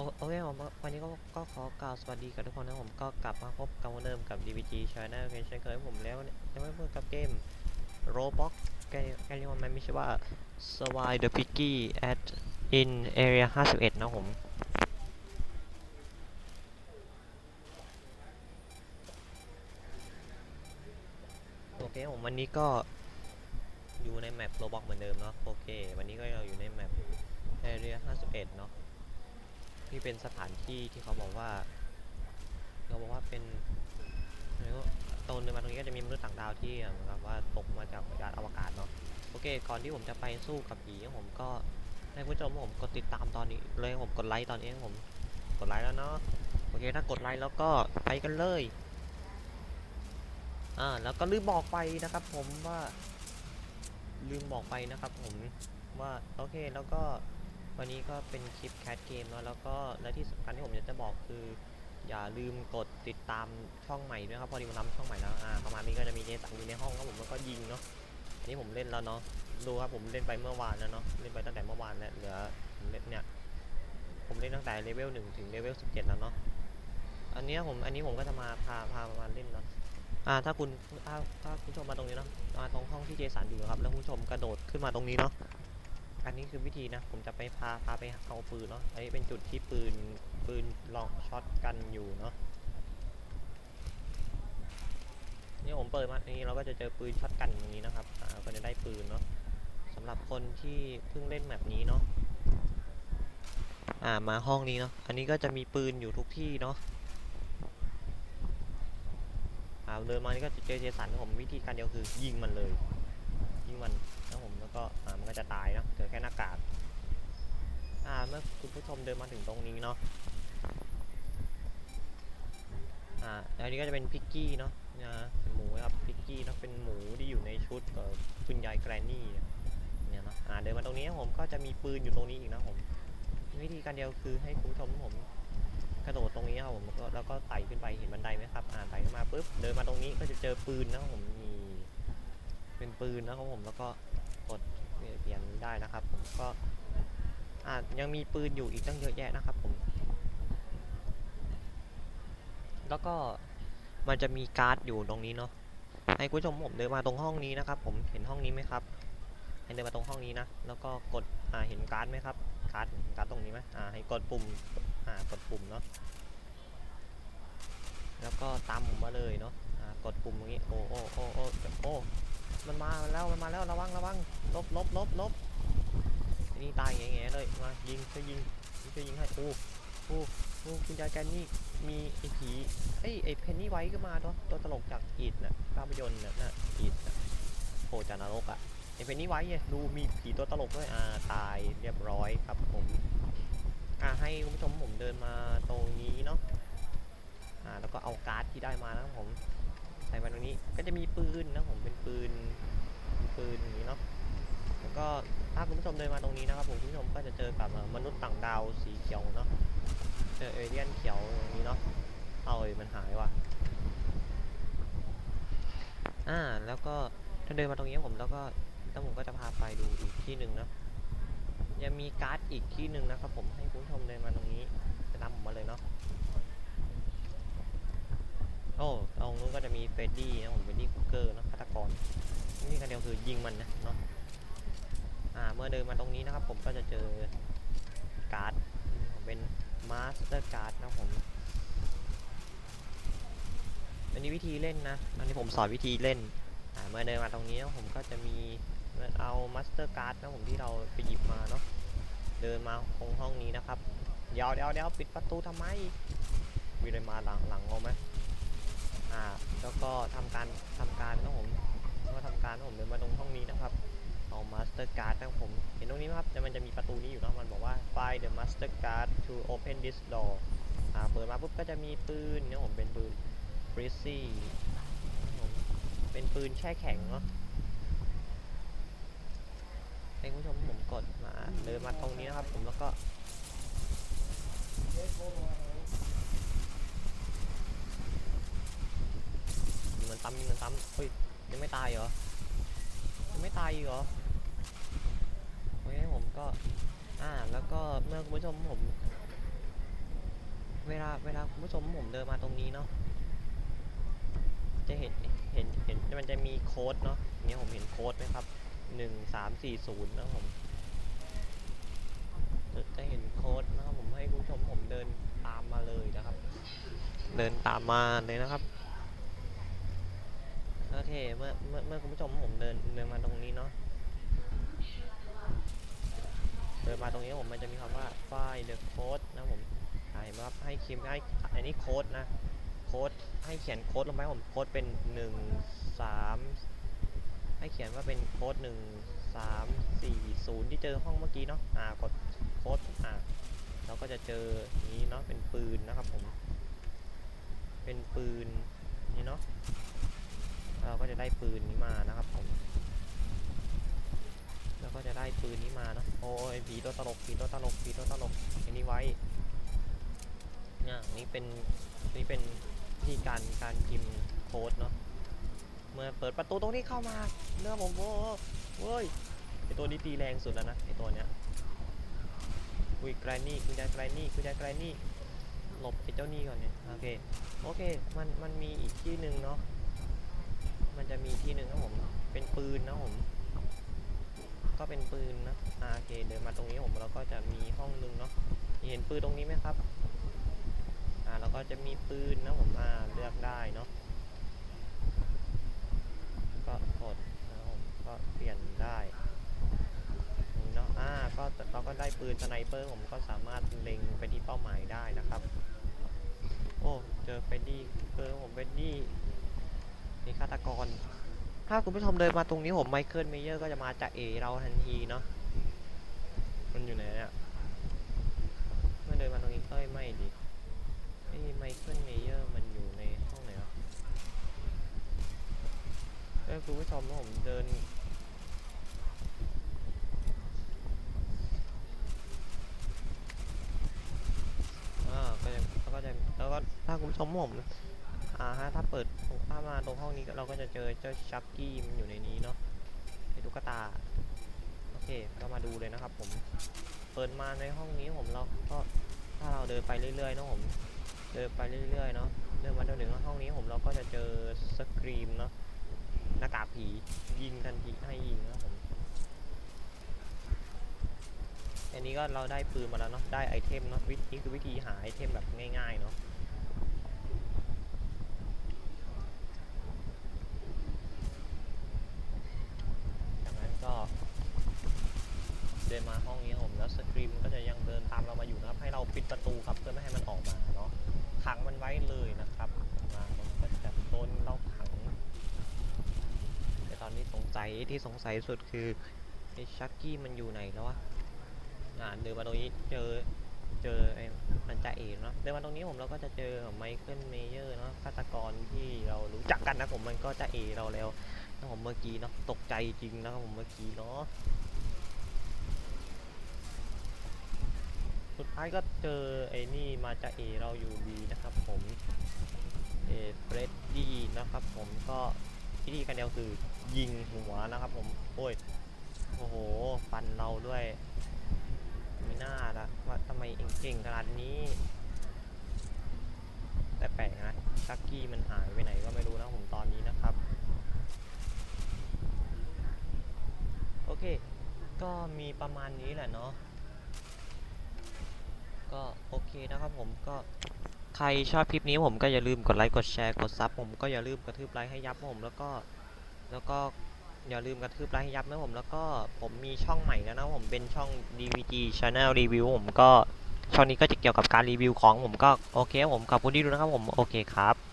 โอเคผมวันนี้ก็ก็ขอกล่าวสวัสดีกับทุกคนนะผมก็กลับมาพบกันเหมือนเดิมกับ DBG Channel เช่นเคยผมแล้วเนี่ยยังไม่พิ่งกับเกม Roblox เกมเกมที่ามันมีชื่อว่า Survive the Piggy at in Area 51 นะผมโอเคผมวันนี้ก็อยู่ในแมป Roblox เหมือนเดิมเนาะโอเค วันนี้ก็เราอยู่ในแมป Area 51 เนาะ นี่เป็นสถานที่ที่เขาบอกว่าเขาบอกว่าเป็นอะไรวตรงเดินมาตรงนี้ก็จะมีมนุษย์ต่างดาวที่เหมือนกับว่าตกมาจากยานอวกาศเนาะโอเค ก่อนที่ผมจะไปสู้กับผีผมก็ให้ผู้ชมผมกดติดตามตอนนี้เลยผมกดไลค์ตอนนี้ผมกดไลค์แล้วเนาะโอเคถ้ากดไลค์แล้วก็ไปกันเลยอ่าแล้วก็ลืมบอกไปนะครับ ผมว่าลืมบอกไปนะครับ ผมว่าโอเคแล้วก็ วันนี้ก็เป็นคลิปแคสเกมเนาะแล้วก็และที่สำคัญที่ผมอยากจะบอกคือ อย่าลืมกดติดตามช่องใหม่ด้วยครับพอดีผมทำช่องใหม่แล้วอ่าประมาณนี้ก็จะมีเจสันอยู่ในห้องครับผมแล้วก็ยิงเนาะนนี้ผมเล่นแล้วเนาะดูครับผมเล่นไปเมื่อวานแล้วเนาะเล่นไปตั้งแต่เมื่อวานแล้วเหลือผมเล่นเนี่ยผมเล่นตั้งแต่เลเวลหนึ่งถึงเลเวลสิบเจ็ดแล้วเนาะอันนี้ผมอันนี้ผมก็จะมาพาพามาเล่นเนาะอ่าถ้าคุณถ้าถ้าคุณชมมาตรงนี้เนาะมาตรงห้องที่เจสันอยู่ครับแล้วคุณชมกระโดดขึ้นมาตรงนี้เนาะ อันนี้คือวิธีนะ ผมจะไปพาพาไปเอาปืนเนาะ อันนี้เป็นจุดที่ปืนปืนลองช็อตกันอยู่เนาะ นี่ผมเปิดมาอันนี้เราก็จะเจอปืนช็อตกันอย่างนี้นะครับ อ่า ก็จะได้ปืนเนาะสำหรับคนที่เพิ่งเล่นแบบนี้เนาะ อ่า มาห้องนี้เนาะ อันนี้ก็จะมีปืนอยู่ทุกที่เนาะอ่าเดินมานี่ก็จะเจอเจสันผมวิธีการเดียวคือยิงมันเลย ยิงมัน แล้วก็มันก็จะตายเนาะเจอแค่หน้ากากอ่าเมื่อคุณผู้ชมเดินมาถึงตรงนี้เนาะอ่าอันนี้ก็จะเป็นพิกกี้เนาะนะเป็นหมูครับพิกกี้เนาะเป็นหมูที่อยู่ในชุดกับคุณยายแกรนนี่เนี่ยเนาะอ่าเดินมาตรงนี้ผมก็จะมีปืนอยู่ตรงนี้อีกนะผมวิธีการเดียวคือให้คุณผู้ชมผมกระโดดตรงนี้ครับผมแล้วก็ไต่ขึ้นไปเห็นบันไดไหมครับอ่าไต่ขึ้นมาปุ๊บเดินมาตรงนี้ก็จะเจอปืนนะผมมีเป็นปืนนะครับผมแล้วก็ ได้นะครับ ผมก็อ่ายังมีปืนอยู่อีกตั้งเยอะแยะนะครับผม แล้วก็มันจะมีการ์ดอยู่ตรงนี้เนาะให้คุณผู้ชมผมเดินมาตรงห้องนี้นะครับ ผมเห็นห้องนี้ไหมครับให้เดินมาตรงห้องนี้นะ แล้วก็กดอ่าเห็นการ์ดไหมครับ การ์ดการ์ดตรงนี้ไหมอ่าให้กดปุ่มอ่ากดปุ่มเนาะแล้วก็ตามผมมาเลยเนาะอ่ากดปุ่มอย่างนี้โอ้โอ้โอ้โอ้โอ้มันมาแล้วมันมาแล้วระวังระวังลบลบลบลบ นนี้ตายแง่ๆเลยมายิงช่วยยิงช่วยยิงให้โอ้โอ้โอ้คุณยายแกนนี่มีไอ้ผีเอ้ยไอ้เพนนี่ไว้ก็มาตัวตัวตลกจากอีดนะภาพยนตร์นะนะอีดนะโผล่จากนรกอะไอ้เพนนี่ไว้เนี่ยดูมีผีตัวตลกด้วยอ่าตายเรียบร้อยครับผมอ่าให้คุณผู้ชมผมเดินมาตรงนี้เนาะอ่าแล้วก็เอาการ์ดที่ได้มานะครับผมใส่มาตรงนี้ก็จะมีปืนนะผมเป็นปืนปืนอย่างนี้เนาะ ก็ถ้าคุณผู้ชมเดินมาตรงนี้นะครับผมคุณผู้ชมก็จะเจอกับมนุษย์ต่างดาวสีเขียวเนาะเจอเอเลี่ยนเขียวอย่างนี้เนาะเอาเอ้ยมันหายว่ะอ่าแล้วก็ถ้าเดินมาตรงนี้ผมแล้วก็แล้วผมก็จะพาไปดูอีกที่หนึ่งนะยังมีการ์ดอีกที่หนึ่งนะครับผมให้คุณผู้ชมเดินมาตรงนี้จะนำผมมาเลยเนาะโอ้ตรงนู้นก็จะมีเฟรดดี้นะผมเฟรดดี้คุกเกอร์นะฆาตกรนี่กันเดียวคือยิงมันนะเนาะ อ่าเมื่อเดินมาตรงนี้นะครับ ผมก็จะเจอการ์ดผมเป็นมาสเตอร์การ์ดนะผมอันนี้วิธีเล่นนะ อันนี้ผมสอนวิธีเล่นเมื่อเดินมาตรงนี้นะผมก็จะมีเอามาสเตอร์การ์ดนะผมที่เราไปหยิบมาเนาะเดินมาตรงห้องนี้นะครับเดี๋ยวเดี๋ยวเดี๋ยวปิดประตูทำไมมีอะไรมาหลังหลังเราไหมอ่าแล้วก็ทำการทำการนะผมก็ทำการนะผมเดินมาตรงห้องนี้นะครับ มาสเตอร์การ์ดนะผมเห็นตรงนี้ไหมครับแต่มันจะมีประตูนี้อยู่เนอะมันบอกว่า find the master card to open this door อ่าเปิดมาปุ๊บก็จะมีปืนนะผมเป็นปืน f r e e z y เป็นปืนแช่แข็งเนาะให้คุณผู้ชมผมกดมาเดินมาตรงนี้นะครับผมแล้วก็ยิงมันซ้ำยิงมันซ้ำเฮ้ยยังไม่ตายเหรอยังไม่ตายอีกเหรอ ก็อ่าแล้วก็เมื่อคุณผู้ชมผม เวลาเวลาคุณผู้ชมผมเดินมาตรงนี้เนาะจะเห็นเห็นเห็นมันจะมีโค้ดเนาะเนี่ยผมเห็นโค้ดไหมครับหนึ่งสามสี่ศูนย์นะผมจะจะเห็นโค้ดนะครับผมให้คุณผู้ชมผมเดินตามมาเลยนะครับ เดินตามมาเลยนะครับโอเคเมื่อเมื่อเมื่อคุณผู้ชมผมเดินเดินมาตรงนี้เนาะเดินมาตรงนี้ผมมันจะมีคำว่า find the code นะผมถ่ายมาครับให้คิมให้อันนี้โค้ดนะโค้ดให้เขียนโค้ดลงไปผมโค้ดเป็นหนึ่งสามให้เขียนว่าเป็นโค้ดหนึ่งสามสี่ศูนย์ที่เจอห้องเมื่อกี้เนาะอ่ากดโค้ดอ่าเราก็จะเจอนี้เนาะเป็นปืนนะครับผม เป็นปืนนี่เนาะเราก็จะได้ปืนนี้มานะครับผม แล้วก็จะได้ปืนนี้มาเนาะโอ้ยผีตัวตลกผีตัวตลกผีตัวตลกอันนี้ไว้เนี่ยนี่เป็นนี่เป็นวิธีการการพิมพ์โค้ดเนาะเมื่อเปิดประตูตรงนี้เข้ามาเนื้อผมโว้เว้ยไอตัวนี้ตีแรงสุดแล้วนะไอตัวเนี้ยอุ้ยไกรนี่คุณยายไกรนี่คุณยายไกรนี่หลบไอเจ้านี่ก่อนเนี่ยโอเคโอเคมันมันมีอีกที่หนึ่งเนาะมันจะมีที่หนึ่งครับผมเป็นปืนนะผม ก็เป็นปืนนะอ่าโอเคเดินมาตรงนี้ผมแล้วก็จะมีห้องหนึงเนาะเห็นปืนตรงนี้ไหมครับอ่าแล้วก็จะมีปืนนะผมอ่าเลือกได้เนาะก็กดนะผมก็เปลี่ยนได้เนาะอ่าก็เราก็ได้ปืนสไนเปอร์ผมก็สามารถเล็งไปที่เป้าหมายได้นะครับโอ้เจอเฟดดี้เจอผมเฟดดี้นี่ฆาตกร ถ้าคุณผู้ชมเดินมาตรงนี้ผมไมเคิลเมเยอร์ก็จะมาจากเอเราทันทีเนาะ มันอยู่ไหนเนี่ยเมื่อเดินมาตรงนี้เอ้ยไม่ดิไอ้ไมเคิลเมเยอร์มันอยู่ในห้องไหนวะเอ้ยคุณผู้ชมผมเดินอ่าก็จะแล้วก็จะแล้วก็ถ้าคุณผู้ชมผม อ่าฮะถ้าเปิดถ้ามาตรงห้องนี้เราก็จะเจอเจ้าชักกี้มันอยู่ในนี้เนาะไอตุ๊กตาโอเคก็มาดูเลยนะครับ ผมเปิดมาในห้องนี้ผมเราก็ถ้าเราเดินไปเรื่อยๆเนาะผมเดินไปเรื่อยๆเนาะเดินมาจนถึงห้องนี้ผมเราก็จะเจอสกรีมเนาะหน้ากากผียิงทันทีให้ยิงนะผมอันนี้ก็เราได้ปืนมาแล้วเนาะได้ไอเทมเนาะวิธีนี่คือวิธีหาไอเทมแบบง่ายๆเนาะ จากนั้นก็ เดินมา ห้องนี้ครับผมแล้วสตรีมก็จะยังเดินตามเรามาอยู่นะครับ ให้เราปิดประตูครับเพื่อไม่ให้มันออกมาเนาะขังมันไว้เลยนะครับมามันก็จะโดนเราขังแต่ตอนนี้สงสัยที่สงสัยสุดคือไอ้ชักกี้มันอยู่ไหนแล้ววะอ่าเดินมาตรงนี้เจอเจอไอ้มันจะเอ๋เนาะเดินมาตรงนี้ผมเราก็จะเจอไมเคิลเมเยอร์เนาะฆาตกรที่เรารู้จักกันนะผมมันก็จะเอ๋เราแล้วนะผมเมื่อกี้เนาะตกใจจริงนะครับผมเมื่อกี้เนาะสุด ท้ายก็เจอไอ้นี่มาจะเอเราอยู่ดีนะครับผมเอเฟรดดี้นะครับผมก็วิธีการเดียวคือยิงหัวนะครับผมโอ้ยโอ้โหฟันเราด้วยไม่น่าละว่าทำไมเองเก่งขนาดนี้ แต่แปลกนะชักกี้มันหายไปไหนก็ไม่รู้นะผมตอนนี้นะครับ โอเค ก็มีประมาณนี้แหละเนาะ ก็โอเคนะครับผมก็ใครชอบคลิปนี้ผมก็อย่าลืมกดไลค์กดแชร์กดซับผมก็อย่าลืมกระทืบไลค์ให้ยับผมแล้วก็แล้วก็อย่าลืมกระทืบไลค์ให้ยับนะผมแล้วก็ผมมีช่องใหม่แล้วนะผมเป็นช่อง DVG Channel Review ผมก็ช่องนี้ก็จะเกี่ยวกับการรีวิวของผมก็โอเคครับผมขอบคุณที่ดูนะครับผมโอเคครับ